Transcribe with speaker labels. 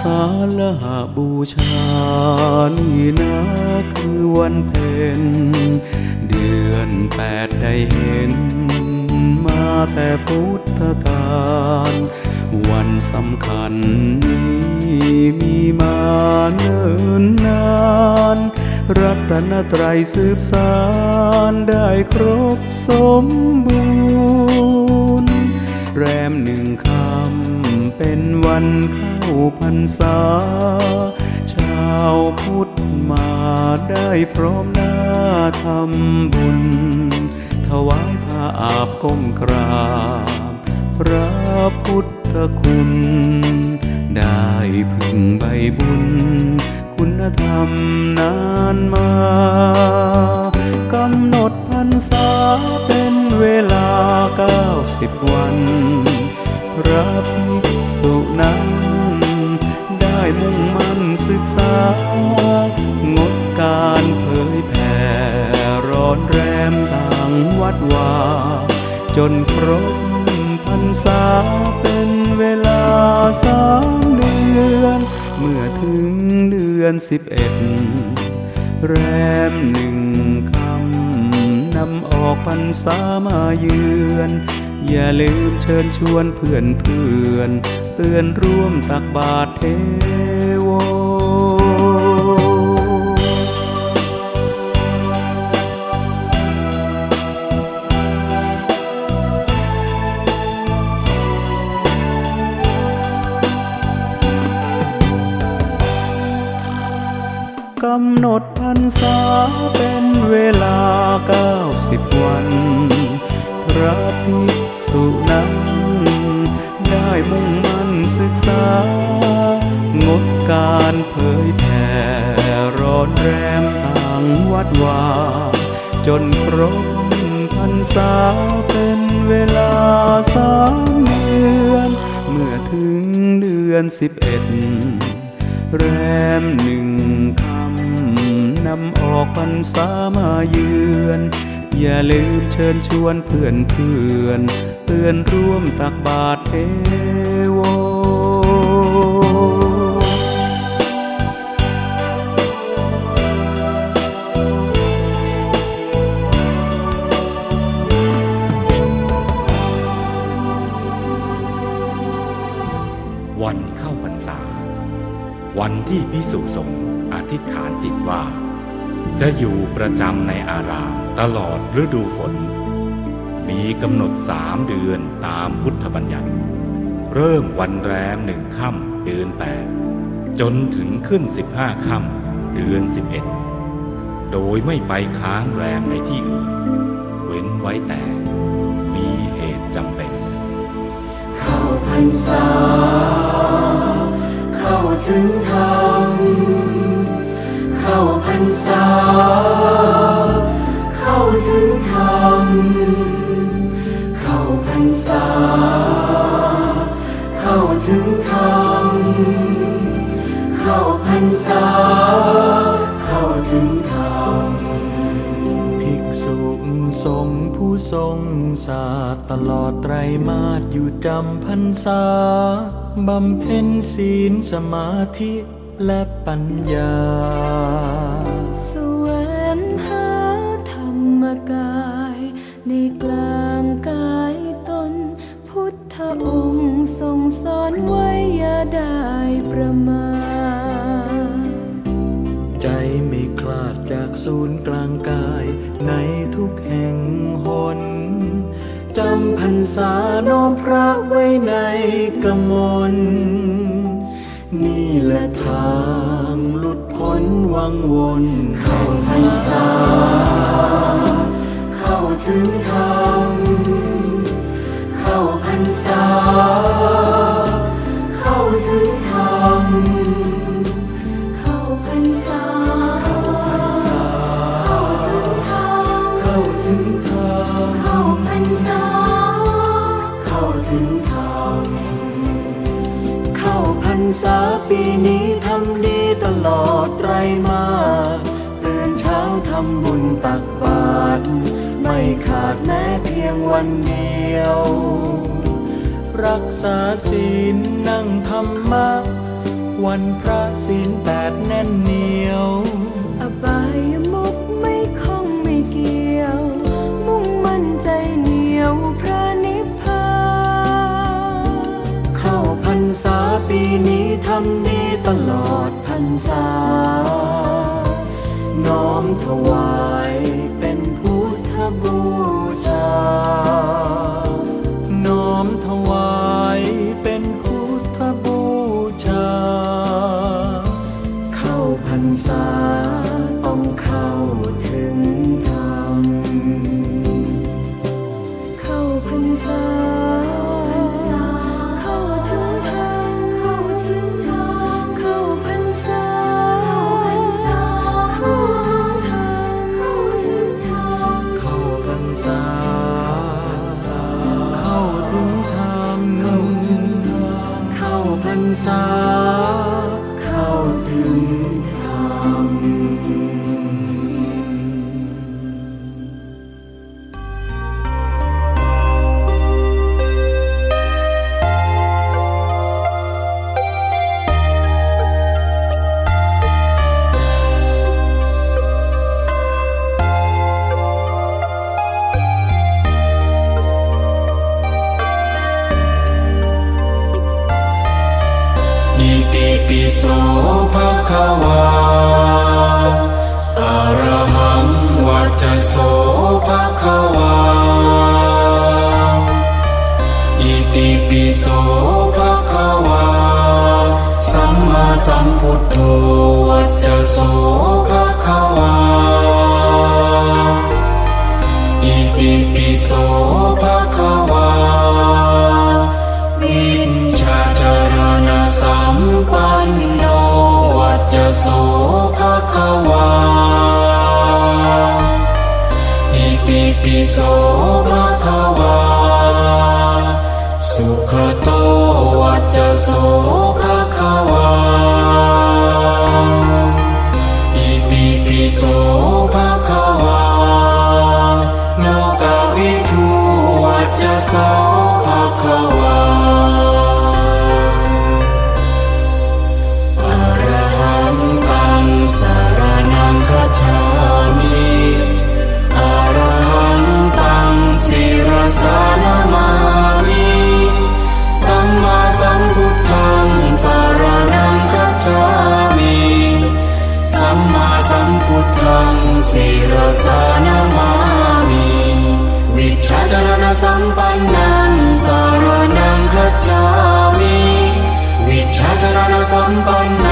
Speaker 1: สาฬหบูชานี่นะคือวันเพ็ญเดือนแปดได้เห็น มาแต่พุทธกาลวันสำคัญนี้มีมาเนิ่นนาน รัตนตรัยสืบสารได้ครบสมบูรณ์ แรมหนึ่งคำเป็นวันเข้า พรรษา ชาวพุทธมาได้พร้อมหน้าทำบุญ ถวายผ้าอาบก้มกราบ พระพุทธคุณ ได้พึงใบบุญ คุณธรรมนานมา การเผยแผ่ร้อนแรมต่างวัดวา จนครบพรรษาเป็นเวลาสามเดือน เมื่อถึงเดือนสิบเอ็ดแรมหนึ่งคำนำออกพรรษามาเยือน อย่าลืมเชิญชวนเพื่อนเพื่อนเตือนร่วมตักบาตรเท เป็นเวลาเก้าสิบวันพระภิกษุนั้น ได้มุ่งมั่นศึกษา งดการเผยแผ่ร้อนแรมต่างวัดว่าจนครบพรรษาเป็นเวลาสามเดือน เมื่อถึงเดือนสิบเอ็ดแรมหนึ่งคำนำออกพรรษามาเยือน อย่าลืมเชิญชวนเพื่อนเพื่อนเตือนร่วมตักบาตรเทว
Speaker 2: วันเข้าพรรษา วันที่พิสุสงฆ์อธิษฐานจิตว่า จะอยู่ประจำในอารามตลอดฤดูฝน มีกำหนดสามเดือนตามพุทธบัญญัติ เริ่มวันแรมหนึ่งค่ำเดือนแปดจนถึงขึ้นสิบห้าค่ำเดือนสิบเอ็ดโดยไม่ไปค้างแรมในที่อื่น เว้นไว้แต่มีเหตุจำเป็น
Speaker 3: เข้าพรรษา เข้าถึงธรรมเข้าพรร ษา เข้าถึงธรรม เข้าพรรษา เข้าถึงธรรม เข้าพรรษา เข้าถึงธรรม
Speaker 1: ภิกษุสงฆ์ผู้ทรงศาสตร์ตลอดไตรมาสอยู่จำพรรษาบำเพ็ญศีลสมาธิและปัญญา
Speaker 4: ในกลางกายตน พุทธองค์ทรงสอนไว้อย่าได้ประมาท
Speaker 1: ใจไม่คลาดจากศูนย์กลางกายในทุกแห่งหนจำพรรษาน้อมพระไว้ในกมลนี่แหละทางหลุดพ้นวังวน
Speaker 3: เข้าพรรษาเข้า ถึงธรรมเข้าพรรษา เข้าถึงธรรม
Speaker 4: เข้าพรรษา
Speaker 3: เข้าถึงธรรม
Speaker 1: เข้าถึงทาง
Speaker 4: เข้าพรรษา
Speaker 3: เข้าถึงธรรม
Speaker 1: เข้าพรรษาปีนี้ทำดีตลอดไรมาตื่นเช้าทำบุญตักบาตร ไม่ขาดแม้เพียงวันเดียว รักษาศีลนั่งธรรมะ
Speaker 5: วันพระศีลแปดแน่นเหนียว
Speaker 3: อบายมุกไม่ค้องไม่เกี่ยว มุ่งมั่นใจเหนียวพระนิพพาน
Speaker 5: เข้าพรรษาปีนี้ทำดีตลอดพรรษา น้อมถวาย
Speaker 1: สัมปันนังสารนังขจามิวิชาจรณะสัมปันนั